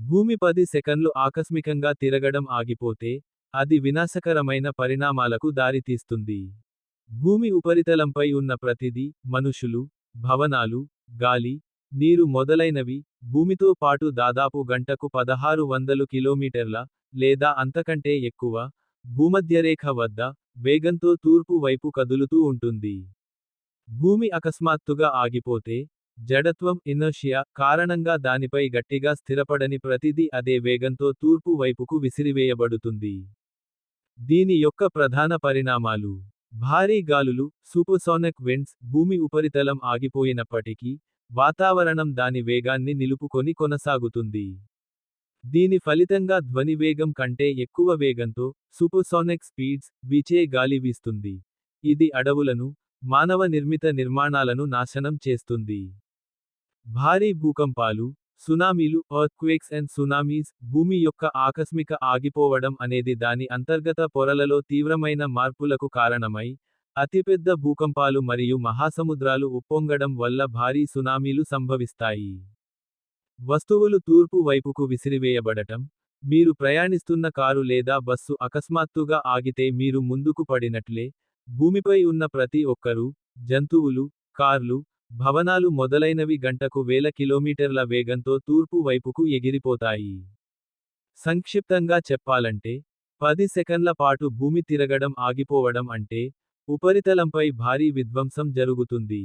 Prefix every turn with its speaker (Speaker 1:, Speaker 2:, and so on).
Speaker 1: భూమి పది సెకన్లు ఆకస్మికంగా తిరగడం ఆగిపోతే, అది వినాశకరమైన పరిణామాలకు దారితీస్తుంది. భూమి ఉపరితలంపై ఉన్న ప్రతిదీ, మనుషులు, భవనాలు, గాలి, నీరు మొదలైనవి, భూమితో పాటు దాదాపు గంటకు పదహారు వందలు కిలోమీటర్ల, లేదా అంతకంటే ఎక్కువ, భూమధ్యరేఖ వద్ద, వేగంతో తూర్పు వైపు కదులుతూ ఉంటుంది. భూమి అకస్మాత్తుగా ఆగిపోతే, జడత్వం ఇనర్షియా కారణంగా దానిపై గట్టిగా స్థిరపడని ప్రతిదీ అదే వేగంతో తూర్పు వైపుకు విసిరివేయబడుతుంది. దీని యొక్క ప్రధాన పరిణామాలు. భారీ గాలులు, సూపర్సోనిక్ విండ్స్, భూమి ఉపరితలం ఆగిపోయినప్పటికీ, వాతావరణం దాని వేగాన్ని నిలుపుకొని కొనసాగుతుంది. దీని ఫలితంగా ధ్వని వేగం కంటే ఎక్కువ వేగంతో, సూపర్సోనిక్ స్పీడ్స్, వీచే గాలి వీస్తుంది. ఇది అడవులను, మానవ నిర్మిత నిర్మాణాలను నాశనం చేస్తుంది. భారీ భూకంపాలు, సునామీలు ఎర్త్క్వేక్స్ అండ్ సునామీస్, భూమి యొక్క ఆకస్మిక ఆగిపోవడం అనేది దాని అంతర్గత పొరలలో తీవ్రమైన మార్పులకు కారణమై, అతిపెద్ద భూకంపాలు మరియు మహాసముద్రాలు ఉప్పొంగడం వల్ల భారీ సునామీలు సంభవిస్తాయి. వస్తువులు తూర్పు వైపుకు విసిరివేయబడటం, మీరు ప్రయాణిస్తున్న కారు లేదా బస్సు అకస్మాత్తుగా ఆగితే మీరు ముందుకు పడినట్లే, భూమిపై ఉన్న ప్రతి ఒక్కరూ, జంతువులు, కార్లు, భవనాలు మొదలైనవి గంటకు వేల కిలోమీటర్ల వేగంతో తూర్పు వైపుకు ఎగిరిపోతాయి. సంక్షిప్తంగా చెప్పాలంటే, పది సెకన్ల పాటు భూమి తిరగడం ఆగిపోవడం అంటే, ఉపరితలంపై భారీ విధ్వంసం జరుగుతుంది.